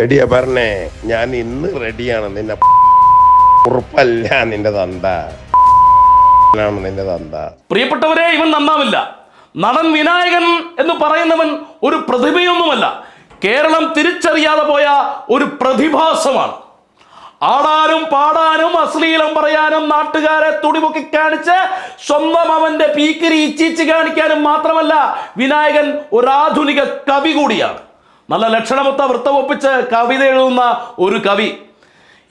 എടിയ പറഞ്ഞേ ഞാൻ ഇന്ന് റെഡിയാണ് നിന്നെ ഉറപ്പല്ല നിന്റെ തന്ത. നിന്റെ തന്ത. പ്രിയപ്പെട്ടവരെ ഇവൻ നന്നാവില്ല. നടൻ വിനായകൻ എന്ന് പറയുന്നവൻ ഒരു പ്രതിഭയൊന്നുമല്ല. കേരളം തിരിച്ചറിയാതെ പോയ ഒരു പ്രതിഭാസമാണ്. ആടാനും പാടാനും അശ്ലീലം പറയാനും നാട്ടുകാരെ തുടിമുക്കി കാണിച്ച് സ്വന്തം അവന്റെ പീക്കിരി ഇച്ചിച്ച് കാണിക്കാനും മാത്രമല്ല വിനായകൻ ഒരു ആധുനിക കവി കൂടിയാണ്. നല്ല ലക്ഷണമൊത്ത വൃത്തമൊപ്പിച്ച് കവിത എഴുതുന്ന ഒരു കവി.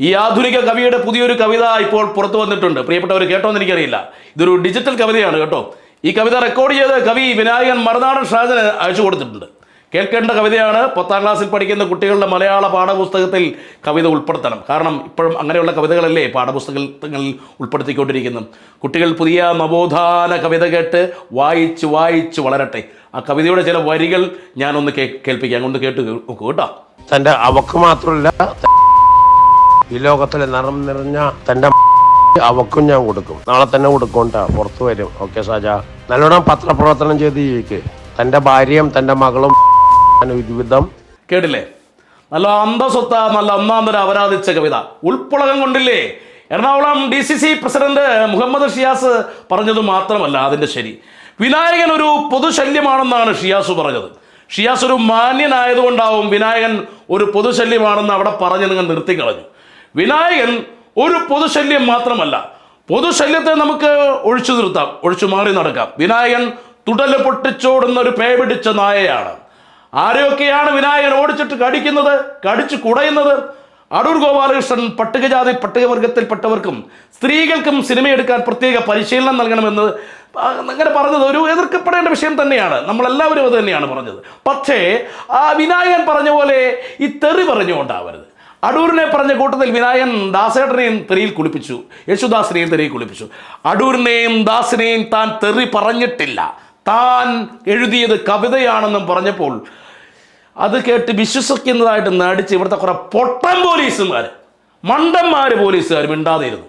ഈ ആധുനിക കവിയുടെ പുതിയൊരു കവിത ഇപ്പോൾ പുറത്തു വന്നിട്ടുണ്ട്. പ്രിയപ്പെട്ടവർ കേട്ടോ എന്ന് എനിക്കറിയില്ല. ഇതൊരു ഡിജിറ്റൽ കവിതയാണ് കേട്ടോ. ഈ കവിത റെക്കോർഡ് ചെയ്ത് കവി വിനായകൻ മറുനാടൻ ഷാജന് അയച്ചു കൊടുത്തിട്ടുണ്ട്. കേൾക്കേണ്ട കവിതയാണ് പത്താം ക്ലാസ്സിൽ പഠിക്കുന്ന കുട്ടികളുടെ മലയാള പാഠപുസ്തകത്തിൽ കവിത ഉൾപ്പെടുത്തണം. കാരണം ഇപ്പോഴും അങ്ങനെയുള്ള കവിതകളല്ലേ പാഠപുസ്തകങ്ങളിൽ ഉൾപ്പെടുത്തിക്കൊണ്ടിരിക്കുന്നു. കുട്ടികൾ പുതിയ നവോത്ഥാന കവിത കേട്ട് വായിച്ച് വായിച്ച് വളരട്ടെ. ആ കവിതയുടെ ചില വരികൾ ഞാനൊന്ന് കേ കേൾപ്പിക്കാം. ഒന്ന് കേട്ട് നോക്കൂ കേട്ടോ. തന്റെ അവക്ക് മാത്രമല്ല ഈ ലോകത്തിലെ നിറം നിറഞ്ഞ തന്റെ അവക്കും ഞാൻ കൊടുക്കും. നാളെ തന്നെ കൊടുക്കോണ്ടാ പുറത്തു വരും. ഓക്കെ സാജ നല്ലോണം പത്രപ്രവർത്തനം ചെയ്ത് ജീവിക്ക്. തന്റെ ഭാര്യയും തന്റെ മകളും ഒരുവിധം കേട്ടില്ലേ? നല്ല അന്തസ്വത്ത നല്ല ഒന്നാന്തര അപരാധിച്ച കവിത. ഉൾപ്പുളകം കൊണ്ടില്ലേ? Ernakulam D C C president Muhammad Shiyas പറഞ്ഞത് മാത്രമല്ല അതിന്റെ ശരി. വിനായകൻ ഒരു പൊതുശല്യമാണെന്നാണ് ഷിയാസ് പറഞ്ഞത്. ഷിയാസ് ഒരു മാന്യനായതുകൊണ്ടാവും വിനായകൻ ഒരു പൊതുശല്യമാണെന്ന് അവിടെ പറഞ്ഞ് നിങ്ങൾ നിർത്തിക്കളഞ്ഞു വിനായകൻ ഒരു പൊതുശല്യം മാത്രമല്ല പൊതുശല്യത്തെ നമുക്ക് ഒഴിച്ചു നിർത്താം ഒഴിച്ചു മാറി നടക്കാം. വിനായകൻ തുടൽ പൊട്ടിച്ചോടുന്ന ഒരു പേ പിടിച്ച നായയാണ്. ആരെയൊക്കെയാണ് വിനായകൻ ഓടിച്ചിട്ട് കടിക്കുന്നത് കടിച്ചു കുടയുന്നത്? അടൂർ ഗോപാലകൃഷ്ണൻ പട്ടികജാതി പട്ടികവർഗത്തിൽപ്പെട്ടവർക്കും സ്ത്രീകൾക്കും സിനിമയെടുക്കാൻ പ്രത്യേക പരിശീലനം നൽകണമെന്ന് അങ്ങനെ പറഞ്ഞത് ഒരു എതിർക്കപ്പെടേണ്ട വിഷയം തന്നെയാണ്. നമ്മളെല്ലാവരും അത് തന്നെയാണ് പറഞ്ഞത്. പക്ഷേ ആ വിനായകൻ പറഞ്ഞ പോലെ ഈ തെറി പറഞ്ഞുകൊണ്ടാവരുത്. അടൂരിനെ പറഞ്ഞ കൂട്ടത്തിൽ വിനായകൻ ദാസേട്ടനെയും തെറിയിൽ കുളിപ്പിച്ചു യേശുദാസിനെയും തെറിയിൽ കുളിപ്പിച്ചു. അടൂരിനെയും ദാസിനെയും താൻ തെറി പറഞ്ഞിട്ടില്ല. താൻ എഴുതിയത് കവിതയാണെന്നും പറഞ്ഞപ്പോൾ അത് കേട്ട് വിശ്വസിക്കുന്നതായിട്ട് നടിച്ച് ഇവിടുത്തെ കുറെ പൊട്ടൻ പോലീസുമാർ മണ്ടന്മാർ പോലീസുകാർ മിണ്ടാതിരുന്നു.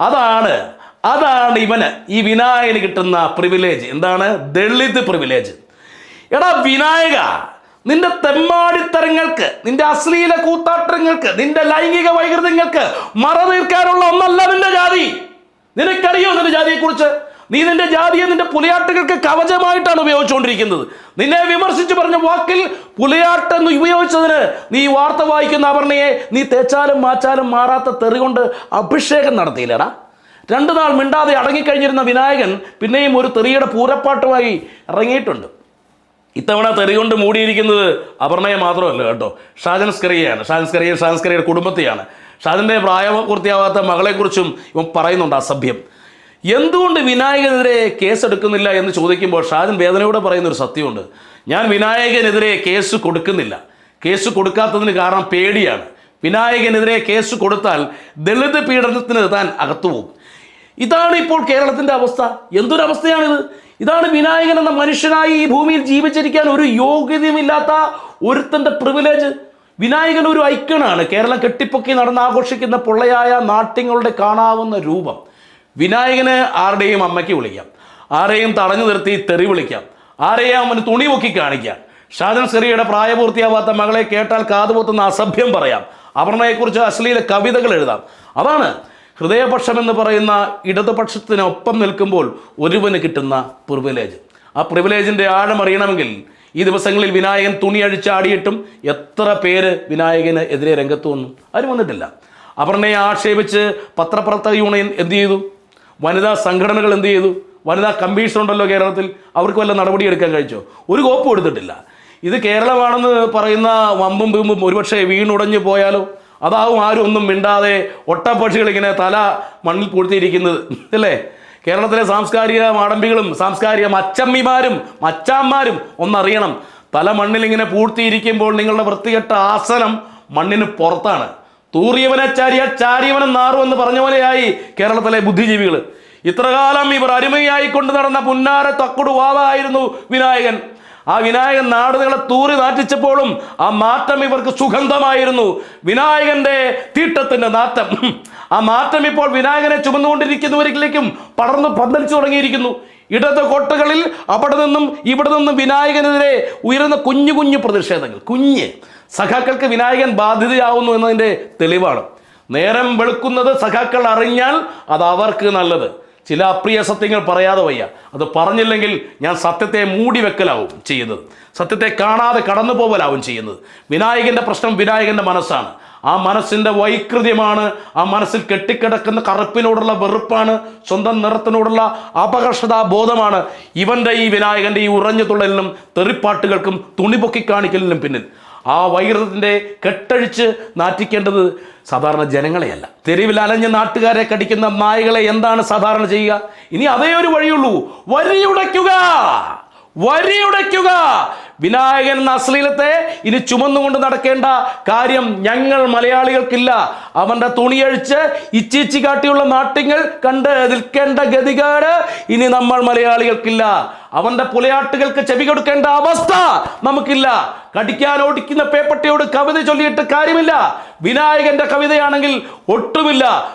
അതാണ് അതാണ് ഇവന് ഈ വിനായകന് കിട്ടുന്ന പ്രിവിലേജ് എന്താണ്? ദളിത് പ്രിവിലേജ് എടാ വിനായക നിന്റെ തെമ്മാടിത്തരങ്ങൾക്ക് നിന്റെ അശ്ലീല കൂത്താട്ടങ്ങൾക്ക് നിന്റെ ലൈംഗിക വൈകൃതങ്ങൾക്ക് മറ തീർക്കാനുള്ള ഒന്നല്ല നിന്റെ ജാതി. നിനക്കറിയോ നിന്റെ ജാതിയെക്കുറിച്ച്? നീ നിന്റെ ജാതിയെ നിന്റെ പുലയാട്ടുകൾക്ക് കവചമായിട്ടാണ് ഉപയോഗിച്ചുകൊണ്ടിരിക്കുന്നത്. നിന്നെ വിമർശിച്ചു പറഞ്ഞ വാക്കിൽ പുലിയാട്ട് എന്ന് ഉപയോഗിച്ചതിന് നീ വാർത്ത വായിക്കുന്ന അപർണയെ നീ തേച്ചാലും മാച്ചാലും മാറാത്ത തെറി കൊണ്ട് അഭിഷേകം നടത്തിയില്ലടാ. രണ്ടു നാൾ മിണ്ടാതെ അടങ്ങിക്കഴിഞ്ഞിരുന്ന വിനായകൻ പിന്നെയും ഒരു തെറിയുടെ പൂരപ്പാട്ടുമായി ഇറങ്ങിയിട്ടുണ്ട്. ഇത്തവണ തെറി കൊണ്ട് മൂടിയിരിക്കുന്നത് അപർണയെ മാത്രമല്ല കേട്ടോ. ഷാജൻ സ്കറിയയാണ്. ഷാജൻ കുടുംബത്തെയാണ്. ഷാജന്റെ പ്രായപൂർത്തിയാവാത്ത മകളെക്കുറിച്ചും ഇവൻ പറയുന്നുണ്ട് അസഭ്യം. എന്തുകൊണ്ട് വിനായകനെതിരെ കേസെടുക്കുന്നില്ല എന്ന് ചോദിക്കുമ്പോൾ ഷാജൻ വേദനയോടെ പറയുന്ന ഒരു സത്യമുണ്ട്. ഞാൻ വിനായകനെതിരെ കേസ് കൊടുക്കുന്നില്ല. കേസ് കൊടുക്കാത്തതിന് കാരണം പേടിയാണ്. വിനായകനെതിരെ കേസ് കൊടുത്താൽ ദളിത് പീഡനത്തിന് താൻ അകത്തു പോകും. ഇതാണ് ഇപ്പോൾ കേരളത്തിന്റെ അവസ്ഥ. എന്തൊരവസ്ഥയാണിത്? ഇതാണ് വിനായകൻ എന്ന മനുഷ്യനായി ഈ ഭൂമിയിൽ ജീവിച്ചിരിക്കാൻ ഒരു യോഗ്യതയുമില്ലാത്ത ഒരുത്തന്റെ പ്രിവിലേജ് വിനായകൻ ഒരു ഐക്കണാണ് കേരളം കെട്ടിപ്പൊക്കി നടന്ന് ആഘോഷിക്കുന്ന പൊള്ളയായ നാട്യങ്ങളുടെ കാണാവുന്ന രൂപം. വിനായകന് ആരുടെയും അമ്മയ്ക്ക് വിളിക്കാം. ആരെയും തടഞ്ഞു നിർത്തി തെറി വിളിക്കാം. ആരെയും അവന് തുണി പൊക്കി കാണിക്കാം. ഷാജൻ സെറിയുടെ പ്രായപൂർത്തിയാവാത്ത മകളെ കേട്ടാൽ കാതുപൊത്തുന്ന അസഭ്യം പറയാം. അപർണയെക്കുറിച്ച് അശ്ലീല കവിതകൾ എഴുതാം. അതാണ് ഹൃദയപക്ഷം എന്ന് പറയുന്ന ഇടതുപക്ഷത്തിനൊപ്പം നിൽക്കുമ്പോൾ ഒരുവന് കിട്ടുന്ന പ്രിവിലേജ് ആ പ്രിവിലേജിന്റെ ആഴം അറിയണമെങ്കിൽ ഈ ദിവസങ്ങളിൽ വിനായകൻ തുണി അഴിച്ചാടിയിട്ടും എത്ര പേര് വിനായകന് എതിരെ രംഗത്ത് വന്നു? ആരും വന്നിട്ടില്ല. അപർണയെ ആക്ഷേപിച്ച് പത്രപ്രവർത്തക യൂണിയൻ എന്ത് ചെയ്തു? വനിതാ സംഘടനകൾ എന്ത് ചെയ്തു? വനിതാ കമ്മീഷൻ ഉണ്ടല്ലോ കേരളത്തിൽ. അവർക്ക് വല്ല നടപടി എടുക്കാൻ കഴിച്ചോ? ഒരു കോപ്പും എടുത്തിട്ടില്ല. ഇത് കേരളമാണെന്ന് പറയുന്ന വമ്പും ബീമ്പും ഒരുപക്ഷെ വീണുടഞ്ഞു പോയാലോ? അതാവും ആരും ഒന്നും മിണ്ടാതെ ഒട്ടപ്പക്ഷികൾ ഇങ്ങനെ തല മണ്ണിൽ പൂഴ്ത്തിയിരിക്കുന്നത്. അല്ലേ? കേരളത്തിലെ സാംസ്കാരിക മാടമ്പികളും സാംസ്കാരിക മച്ചമ്മിമാരും മച്ചാന്മാരും ഒന്നറിയണം. തല മണ്ണിൽ ഇങ്ങനെ പൂഴ്ത്തിയിരിക്കുമ്പോൾ നിങ്ങളുടെ വൃത്തികെട്ട ആസനം മണ്ണിന് പുറത്താണ്. തൂറിയവനെ ചാരിയ ചാരിയവനെ എന്ന് പറഞ്ഞ പോലെയായി കേരളത്തിലെ ബുദ്ധിജീവികൾ. ഇത്രകാലം ഇവർ അരുമയായി കൊണ്ട് നടന്ന പുന്നാര തക്കുടു വിനായകൻ. ആ വിനായകൻ നാടുകളെ തൂറി നാറ്റിച്ചപ്പോഴും ആ മാറ്റം ഇവർക്ക് സുഗന്ധമായിരുന്നു. വിനായകന്റെ തീട്ടത്തിന്റെ നാറ്റം. ആ മാറ്റം ഇപ്പോൾ വിനായകനെ ചുമന്നുകൊണ്ടിരിക്കുന്നവരിലേക്കും പടർന്നു പന്തലിച്ചു തുടങ്ങിയിരിക്കുന്നു. ഇടത് കോട്ടകളിൽ അവിടെ നിന്നും ഇവിടെ നിന്നും വിനായകനെതിരെ ഉയരുന്ന കുഞ്ഞു കുഞ്ഞു പ്രതിഷേധങ്ങൾ. കുഞ്ഞ്. സഖാക്കൾക്ക് വിനായകൻ ബാധ്യതയാവുന്നു എന്നതിന്റെ തെളിവാണ്. നേരം വെളുക്കുന്നത് സഖാക്കൾ അറിഞ്ഞാൽ അത് അവർക്ക് നല്ലത്. ചില അപ്രിയ സത്യങ്ങൾ പറയാതെ വയ്യ. അത് പറഞ്ഞില്ലെങ്കിൽ ഞാൻ സത്യത്തെ മൂടി വെക്കലാവും ചെയ്യുന്നത്. സത്യത്തെ കാണാതെ കടന്നു പോകലാവും ചെയ്യുന്നത്. വിനായകന്റെ പ്രശ്നം വിനായകന്റെ മനസ്സാണ്. ആ മനസ്സിന്റെ വൈകൃത്യമാണ് ആ മനസ്സിൽ കെട്ടിക്കിടക്കുന്ന കറുപ്പിനോടുള്ള വെറുപ്പാണ് സ്വന്തം നിറത്തിനോടുള്ള അപകർഷതാ ബോധമാണ് ഇവന്റെ ഈ വിനായകന്റെ ഈ ഉറഞ്ഞു തുള്ളലിനും തെറിപ്പാട്ടുകൾക്കും തുണിപൊക്കി കാണിക്കലിനും പിന്നിൽ. ആ വൈകൃതത്തിന്റെ കെട്ടഴിച്ച് നാറ്റിക്കേണ്ടത് സാധാരണ ജനങ്ങളെയല്ല. തെരുവിൽ അലഞ്ഞ നാട്ടുകാരെ കടിക്കുന്ന നായകളെ എന്താണ് സാധാരണ ചെയ്യുക? ഇനി അതേ ഒരു വഴിയുള്ളൂ. വരിയുടയ്ക്കുക വരിയുടയ്ക്കുക വിനായകൻ എന്ന അശ്ലീലത്തെ ഇനി ചുമന്നുകൊണ്ട് നടക്കേണ്ട കാര്യം ഞങ്ങൾ മലയാളികൾക്കില്ല. അവന്റെ തുണിയഴിച്ച് ഇച്ചിച്ചി കാട്ടിയുള്ള നാട്ടിങ്ങൾ കണ്ട് നിൽക്കേണ്ട ഗതികേട് ഇനി നമ്മൾ മലയാളികൾക്കില്ല. അവന്റെ പുലയാട്ടുകൾക്ക് ചെവി കൊടുക്കേണ്ട അവസ്ഥ നമുക്കില്ല. കടിക്കാൻ ഓടിക്കുന്ന പേപ്പട്ടിയോട് കവിത ചൊല്ലിയിട്ട് കാര്യമില്ല. വിനായകന്റെ കവിതയാണെങ്കിൽ ഒട്ടുമില്ല.